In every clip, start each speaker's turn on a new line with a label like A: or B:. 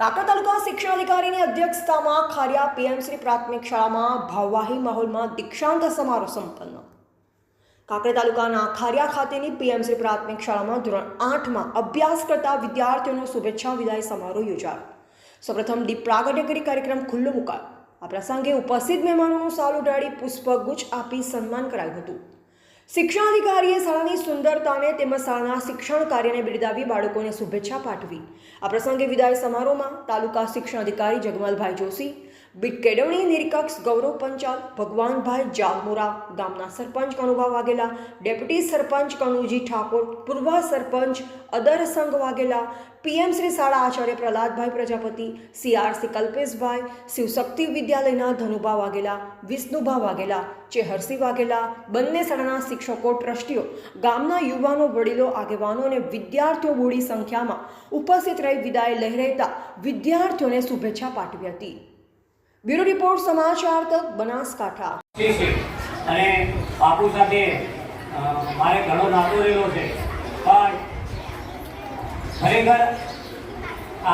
A: કાંકરા તાલુકા શિક્ષણાધિકારીની અધ્યક્ષતામાં ખારિયા પીએમસી પ્રાથમિક શાળામાં ભાવવાહી માહોલમાં દીક્ષાંત સમારોહ સંપન્ન. કાંકરે તાલુકાના ખારિયા ખાતેની પીએમસી પ્રાથમિક શાળામાં ધોરણ આઠમાં અભ્યાસ કરતા વિદ્યાર્થીઓનો શુભેચ્છા વિદાય સમારોહ યોજાયો. સૌપ્રથમ દીપ પ્રાગટ્ય કરી કાર્યક્રમ ખુલ્લો મુકાયો. આ પ્રસંગે ઉપસ્થિત મહેમાનોનું સાલ ઉડાડી પુષ્પગુચ્છ આપી સન્માન કરાયું હતું. શિક્ષણાધિકારીએ શાળાની સુંદરતાને તેમજ શાળાના શિક્ષણ કાર્યને બિરદાવી બાળકોને શુભેચ્છા પાઠવી. આ પ્રસંગે વિદાય સમારોહમાં તાલુકા શિક્ષણાધિકારી જગમલભાઈ જોશી બીટ કેળવણી નિરીક્ષક ગૌરવ પંચાલ, ભગવાનભાઈ જાલમોરા ગામના સરપંચ કણુભા વાઘેલા, ડેપ્યુટી સરપંચ કણુજી ઠાકોર, પૂર્વ સરપંચ અદર સંઘ વાઘેલા, પીએમ શ્રી શાળા આચાર્ય પ્રહલાદભાઈ પ્રજાપતિ, સીઆરસી કલ્પેશભાઈ, શિવશક્તિ વિદ્યાલયના ધનુભા વાઘેલા, વિષ્ણુભા વાઘેલા, ચેહરસી વાઘેલા, બંને શાળાના શિક્ષકો, ટ્રસ્ટીઓ, ગામના યુવાનો, વડીલો, આગેવાનો અને વિદ્યાર્થીઓ મોડી સંખ્યામાં ઉપસ્થિત રહી વિદાય લહેરાતા વિદ્યાર્થીઓને શુભેચ્છા પાઠવી હતી. બ્યુરો રિપોર્ટ સમાચાર તક બનાસકાંઠા.
B: અને બાપુ સાથે મારે ઘણો નાતો રહેલો છે. પણ ખરેખર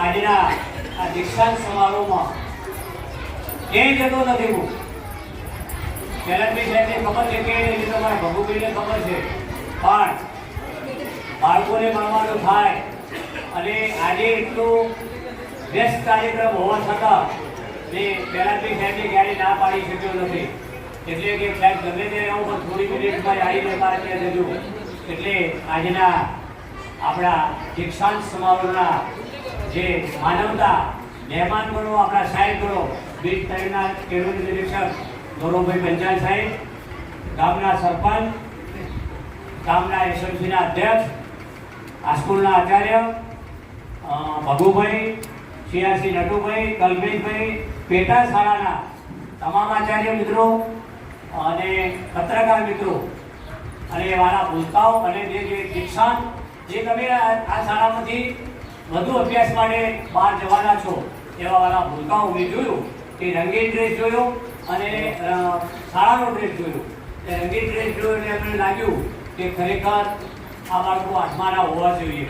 B: આજના આ દીક્ષાંત સમારોહમાં ક્યાંય જતો નથી હું. પહેલાંથી સાહેબને ખબર છે કે એ તમારા ભગુભાઈને ખબર છે. પણ બાળકોને મળવાનું થાય. અને આજે એટલું વ્યસ્ત કાર્યક્રમ હોવા છતાં મેં પહેલાંથી સાહેબને ક્યારે ના પાડી શક્યો નથી. એટલે કે સાહેબ ગમે તે રહું પણ થોડી મિનિટમાં આવીને મારે ત્યાં જજો. એટલે આજના આપણા દીક્ષાંત સમારોહના જે માનવતા, મહેમાન ગણો આપણા સાહેબ ગણો બીજ તરીના કેળવણી નિરીક્ષક ગૌરવભાઈ પંચાલ સાહેબ, ગામના સરપંચ, ગામના એસએમસીના અધ્યક્ષ, આ આચાર્ય ભગુભાઈ સિયાસી નટુભાઈ, કલ્પેશભાઈ પેટા શાળાના તમામ આચાર્ય મિત્રો અને પત્રકાર મિત્રો અને મારા ભૂલકાઓ અને જે જે શિક્ષણ જે તમે આ શાળામાંથી વધુ અભ્યાસ માટે બહાર જવાના છો એવા મારા ભૂલકાઓ મેં જોયું કે રંગીન ડ્રેસ જોયો અને શાળાનો ડ્રેસ જોયો. રંગીન ડ્રેસ જોયો એટલે અમને લાગ્યું કે ખરેખર આ બાળકો આત્માના હોવા જોઈએ.